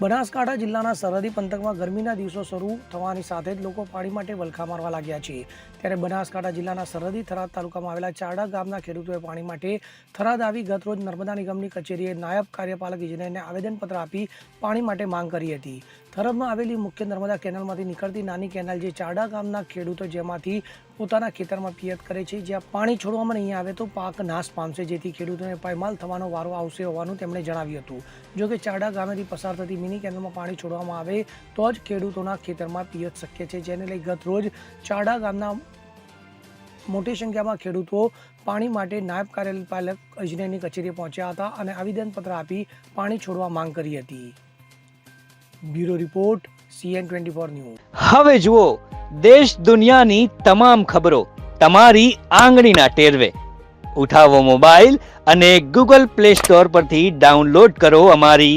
બનાસકાંઠા જિલ્લાના સરહદી પંથકમાં ગરમીના દિવસો શરૂ થવાની સાથે જ લોકો પાણી માટે વલખા મારવા લાગ્યા છે. ત્યારે બનાસકાંઠા જિલ્લાના સરહદી થરાદ તાલુકામાં આવેલા ચારડા ગામના ખેડૂતોએ પાણી માટે થરાદ આવી ગતરોજ નર્મદા નિગમની કચેરીએ નાયબ કાર્યપાલક ઇજનેરને આવેદનપત્ર આપી પાણી માટે માંગ કરી હતી. થરાદમાં આવેલી મુખ્ય નર્મદા કેનાલમાંથી નીકળતી નાની કેનાલ જે ચારડા ગામના ખેડૂતો જેમાંથી પોતાના ખેતરમાં પિયત કરે છે, જ્યાં પાણી છોડવામાં નહીં આવે તો પાક નાશ પામશે, જેથી ખેડૂતોને પાયમાલ થવાનો વારો આવશે હોવાનું તેમણે જણાવ્યું હતું. જો કે ચારડા ગામેથી પસાર થતી મિની કેનાલમાં પાણી છોડવામાં આવે તો જ ખેડૂતોના ખેતરમાં પિયત શક્ય છે. જેને લઈ ગત રોજ ચાડા ગામના મોટી સંખ્યામાં ખેડૂતો પાણી માટે નાયબ કાર્યપાલક ઇજનેરની કચેરીએ પહોંચ્યા હતા અને આવેદનપત્ર આપી પાણી છોડવા માંગ કરી હતી. Bureau report, CN twenty four news. હવે જુઓ, દેશ દુનિયાની તમામ ખબરો તમારી આંગળીના ટેરવે. ઉઠાવો મોબાઈલ અને ગૂગલ પ્લે સ્ટોર પરથી ડાઉનલોડ કરો અમારી